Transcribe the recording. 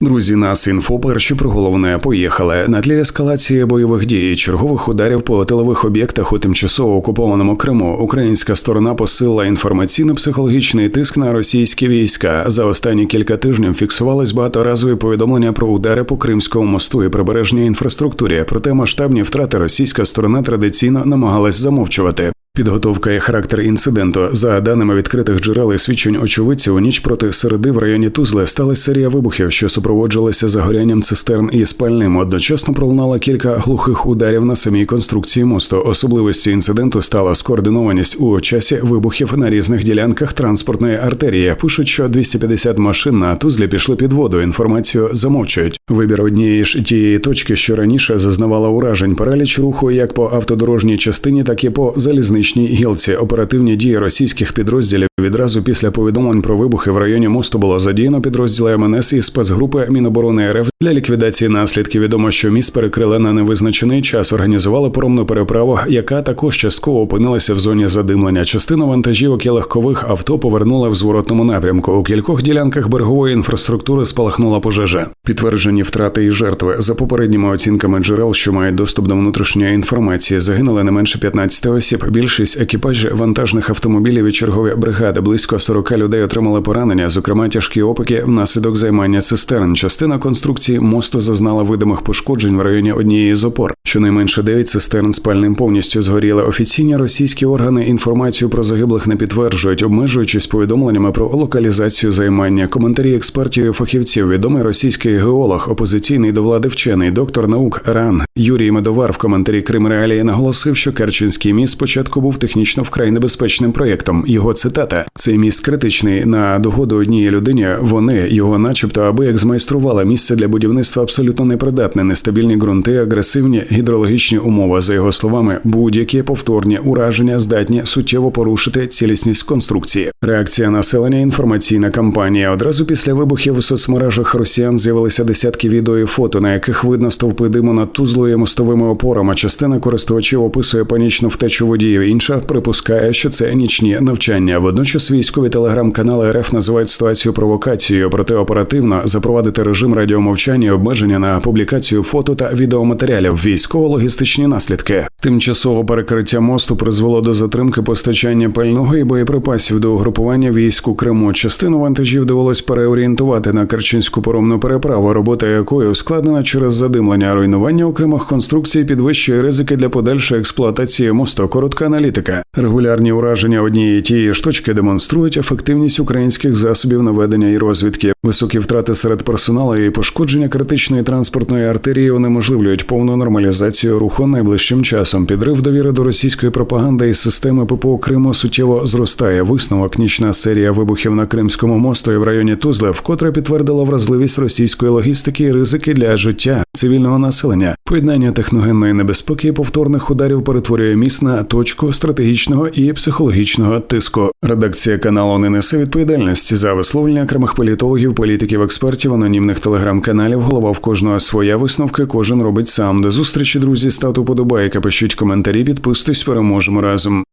Друзі, нас інфо перші про головне поїхали на тлі ескалації бойових дій чергових ударів по тилових об'єктах у тимчасово окупованому Криму. Українська сторона посилила інформаційно-психологічний тиск на російські війська. За останні кілька тижнів фіксувалось багаторазові повідомлення про удари по Кримському мосту і прибережній інфраструктурі. Проте масштабні втрати російська сторона традиційно намагалась замовчувати. Підготовка і характер інциденту за даними відкритих джерел і свідчень очевидців, у ніч проти середи в районі Тузли сталася серія вибухів, що супроводжувалися загорянням цистерн і спальним. Одночасно пролунало кілька глухих ударів на самій конструкції мосту. Особливістю інциденту стала скоординованість у часі вибухів на різних ділянках транспортної артерії. Пишуть, що 250 машин на Тузлі пішли під воду. Інформацію замовчують. Вибір однієї ж тієї точки, що раніше зазнавала уражень, параліч руху як по автодорожній частині, так і по залізничній гілці. Оперативні дії російських підрозділів відразу після повідомлень про вибухи в районі мосту було задіяно підрозділи МНС і спецгрупи Міноборони РФ для ліквідації наслідків. Відомо, що міст перекрили на невизначений час. Організували поромну переправу, яка також частково опинилася в зоні задимлення. Частина вантажівок і легкових авто повернула в зворотному напрямку. У кількох ділянках берегової інфраструктури спалахнула пожежа. Підтверджені втрати і жертви за попередніми оцінками джерел, що мають доступ до внутрішньої інформації, загинули не менше 15 осіб. Більшість екіпажів вантажних автомобілів і чергові бригади. Близько 40 людей отримали поранення, зокрема тяжкі опики внаслідок займання цистерн. Частина конструкції мосту зазнала видимих пошкоджень в районі однієї з опор. Щонайменше 9 цистерн спальним повністю згоріли. Офіційні російські органи інформацію про загиблих не підтверджують, обмежуючись повідомленнями про локалізацію займання. Коментарі експертів і фахівців. Відомий російський геолог, опозиційний до влади вчений, доктор наук РАН Юрій Медовар в коментарі Крим Реалії наголосив, що Керченський міст спочатку був технічно вкрай небезпечним проєктом. Його цитата: цей міст критичний на догоду однієї людині. Вони його, начебто, аби як змайстрували місце для будівництва абсолютно непридатне, нестабільні ґрунти, агресивні гідрологічні умови. За його словами, будь-які повторні ураження здатні суттєво порушити цілісність конструкції. Реакція населення, інформаційна кампанія. Одразу після вибухів у соцмережах росіян з'явилися десятки відео і фото, на яких видно стовпи диму над тузлою мостовими опорами. Частина користувачів описує панічну втечу водіїв. Інша припускає, що це нічні навчання. Водночас військові телеграм-канали РФ називають ситуацію провокацією, проте оперативно запровадити режим радіомовчання, і обмеження на публікацію фото та відеоматеріалів, військово-логістичні наслідки. Тимчасове перекриття мосту призвело до затримки постачання пального і боєприпасів до угрупування військ у Криму. Частину вантажів довелось переорієнтувати на Керченську поромну переправу, робота якої ускладнена через задимлення руйнування окремих конструкцій, підвищує ризики для подальшої експлуатації мосту. Коротка аналітика. Регулярні ураження однієї тієї ж точки демонструють ефективність українських засобів наведення і розвідки. Високі втрати серед персоналу і пошкодження критичної транспортної артерії унеможливлюють повну нормалізацію руху найближчим часом. Підрив довіри до російської пропаганди і системи ППО Криму суттєво зростає. Висновок нічна серія вибухів на Кримському мосту і в районі Тузли вкотре підтвердила вразливість російської логістики і ризики для життя цивільного населення. Поєднання техногенної небезпеки і повторних ударів перетворює міст на точку стратегічного і психологічного тиску. Редакція каналу не несе відповідальності за висловлення окремих політологів, політиків, експертів, анонімних телеграм-каналів. Голова в кожного своя висновки. Кожен робить сам. До зустрічі, друзі, стату подобайка, пишіть коментарі, підписуйтесь, переможемо разом.